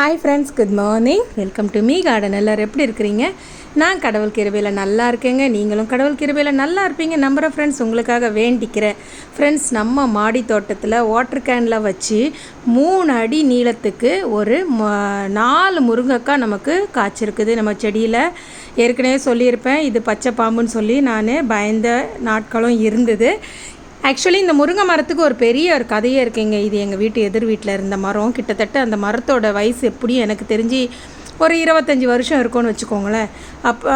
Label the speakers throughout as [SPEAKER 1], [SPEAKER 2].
[SPEAKER 1] Hi friends good morning welcome to me garden எல்லோரும் எப்படி இருக்கிறீங்க? நான் கடவுள் கிருபையில் நல்லா இருக்கேங்க. நீங்களும் கடவுள் கிருபையில் நல்லா இருப்பீங்க. நம்புகிற ஃப்ரெண்ட்ஸ் உங்களுக்காக வேண்டிக்கிறேன். ஃப்ரெண்ட்ஸ் நம்ம மாடி தோட்டத்தில் வாட்டர் கேனில் வச்சு மூணு அடி நீளத்துக்கு ஒரு நாலு முருங்கைக்காய் நமக்கு காய்ச்சிருக்குது. நம்ம செடியில் ஏற்கனவே சொல்லியிருப்பேன். இது பச்சை பாம்புன்னு சொல்லி நான் பயந்த நாட்களும் இருந்தது. ஆக்சுவலி இந்த முருங்கை மரத்துக்கு ஒரு பெரிய ஒரு கதையே இருக்குங்க. இது எங்கள் வீட்டு எதிர் வீட்டில் இருந்த மரம். கிட்டத்தட்ட அந்த மரத்தோட வயசு எப்படியும் எனக்கு தெரிஞ்சு ஒரு இருபத்தஞ்சி வருஷம் இருக்கும்னு வச்சுக்கோங்களேன். அப்போ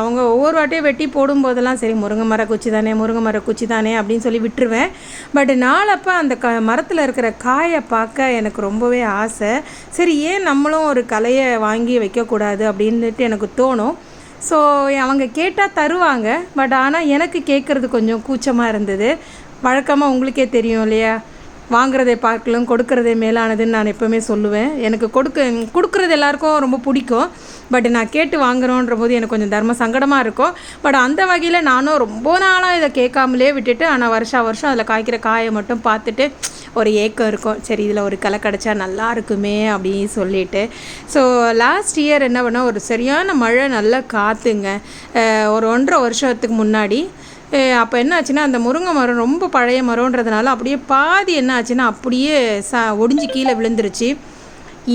[SPEAKER 1] அவங்க ஒவ்வொரு வாட்டியும் வெட்டி போடும்போதெல்லாம் சரி முருங்கை மர குச்சி தானே முருங்கை மர குச்சி தானே அப்படின்னு சொல்லி விட்டுருவேன். பட் நாளப்போ அந்த க மரத்தில் இருக்கிற காயை பார்க்க எனக்கு ரொம்பவே ஆசை. சரி ஏன் நம்மளும் ஒரு கலையை வாங்கி வைக்கக்கூடாது அப்படின்ட்டு எனக்கு தோணும். ஸோ அவங்க கேட்டால் தருவாங்க பட் ஆனால் எனக்கு கேட்குறது கொஞ்சம் கூச்சமாக இருந்தது. வழக்கமாக உங்களுக்கே தெரியும் இல்லையா? வாங்குறதை பார்க்கலாம் கொடுக்கறதே மேலானதுன்னு நான் எப்போவுமே சொல்லுவேன். எனக்கு கொடுக்க கொடுக்குறது எல்லாருக்கும் ரொம்ப பிடிக்கும். பட் நான் கேட்டு வாங்குகிறோன்ற போது எனக்கு கொஞ்சம் தர்ம சங்கடமாக இருக்கும். பட் அந்த வகையில் நானும் ரொம்ப நாளாக இதை கேட்காமலே விட்டுட்டு ஆனால் வருஷா வருஷம் அதில் காய்க்கிற காயை மட்டும் பார்த்துட்டு ஒரு ஏக்கம் இருக்கும். சரி இதில் ஒரு களை கிடச்சா நல்லா இருக்குமே அப்படின்னு சொல்லிட்டு. ஸோ லாஸ்ட் இயர் என்ன பண்ணால் ஒரு சரியான மழை நல்லா காற்றுங்க ஒரு ஒன்றரை வருஷத்துக்கு முன்னாடி அப்போ என்ன ஆச்சுன்னா அந்த முருங்கை மரம் ரொம்ப பழைய மரம்ன்றதுனால அப்படியே பாதி என்ன ஆச்சுன்னா அப்படியே சா ஒடிஞ்சு கீழே விழுந்துருச்சு.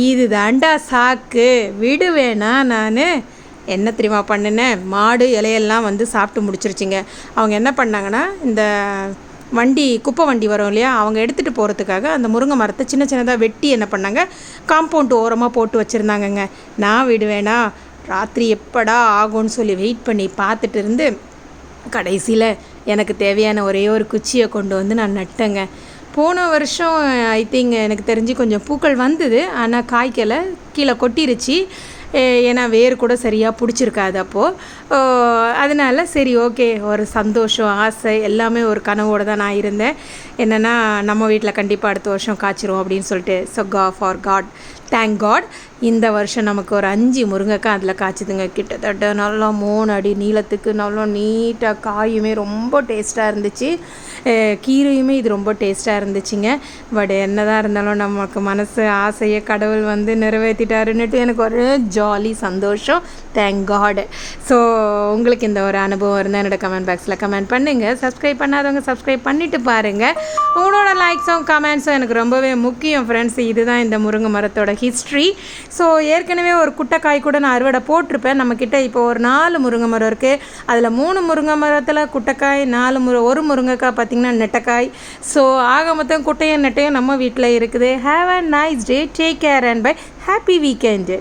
[SPEAKER 1] இது தாண்டா சாக்கு. விடுவேனா நான்? என்ன தெரியுமா பண்ணினேன்? மாடு இலையெல்லாம் வந்து சாப்பிட்டு முடிச்சிருச்சிங்க. அவங்க என்ன பண்ணாங்கன்னா இந்த வண்டி குப்பை வண்டி வரும் இல்லையா? அவங்க எடுத்துகிட்டு போகிறதுக்காக அந்த முருங்கை மரத்தை சின்ன சின்னதாக வெட்டி என்ன பண்ணாங்க? காம்பவுண்ட் ஓரமாக போட்டு வச்சுருந்தாங்கங்க. நான் விடுவேனா? ராத்திரி எப்படா ஆகும்னு சொல்லி வெயிட் பண்ணி பார்த்துட்டு இருந்து கடைசியில் எனக்கு தேவையான ஒரே ஒரு குச்சியை கொண்டு வந்து நான் நட்டேங்க. போன வருஷம் ஐ திங்க் எனக்கு தெரிஞ்சு கொஞ்சம் பூக்கள் வந்தது. ஆனால் காய்க்கலை. கீழே கொட்டிருச்சு. ஏன்னா வேர் கூட சரியாக பிடிச்சிருக்காது அப்போது அதனால் சரி ஓகே ஒரு சந்தோஷம் ஆசை எல்லாமே ஒரு கனவோடு தான் நான் இருந்தேன். என்னென்னா நம்ம வீட்டில் கண்டிப்பாக அடுத்த வருஷம் காய்ச்சிரும் அப்படின்னு சொல்லிட்டு ஸோ கா ஃபார் காட் தேங்க் காட் இந்த வருஷம் நமக்கு ஒரு அஞ்சு முருங்கைக்காய் அதில் காய்ச்சிதுங்க. கிட்டத்தட்ட நல்லா மூணு அடி நீளத்துக்கு நல்லா நீட்டாக காயுமே ரொம்ப டேஸ்ட்டாக இருந்துச்சு. கீரையுமே இது ரொம்ப டேஸ்ட்டாக இருந்துச்சுங்க. பட் என்னதான் இருந்தாலும் நமக்கு மனசு ஆசையை கடவுள் வந்து நிறைவேற்றிட்டாருன்னுட்டு எனக்கு ஒரு ஜாலி சந்தோஷம். தேங்க் காடு ஸோ உங்களுக்கு இந்த ஒரு அனுபவம் இருந்தால் என்னோடய கமெண்ட் பாக்ஸில் கமெண்ட் பண்ணுங்கள் சப்ஸ்கிரைப் பண்ணாதவங்க சப்ஸ்கிரைப் பண்ணிவிட்டு பாருங்கள் உங்களோட லைக்ஸும் கமெண்ட்ஸும் எனக்கு ரொம்பவே முக்கியம் ஃப்ரெண்ட்ஸ் இதுதான் இந்த முருங்கை மரத்தோட ஹிஸ்ட்ரி ஸோ ஏற்கனவே ஒரு குட்டைக்காய் கூட நான் அறுவடை போட்டிருப்பேன். நம்மக்கிட்ட இப்போ ஒரு நாலு முருங்கை மரம் இருக்குது அதில் மூணு முருங்கை மரத்தில் குட்டைக்காய் நாலு முரு ஒரு முருங்கைக்காய் பார்த்திங்கன்னா நெட்டைக்காய். ஸோ ஆக மொத்தம் குட்டையும் நெட்டையும் நம்ம வீட்டில் இருக்குது. Have a nice day take care and bye happy weekend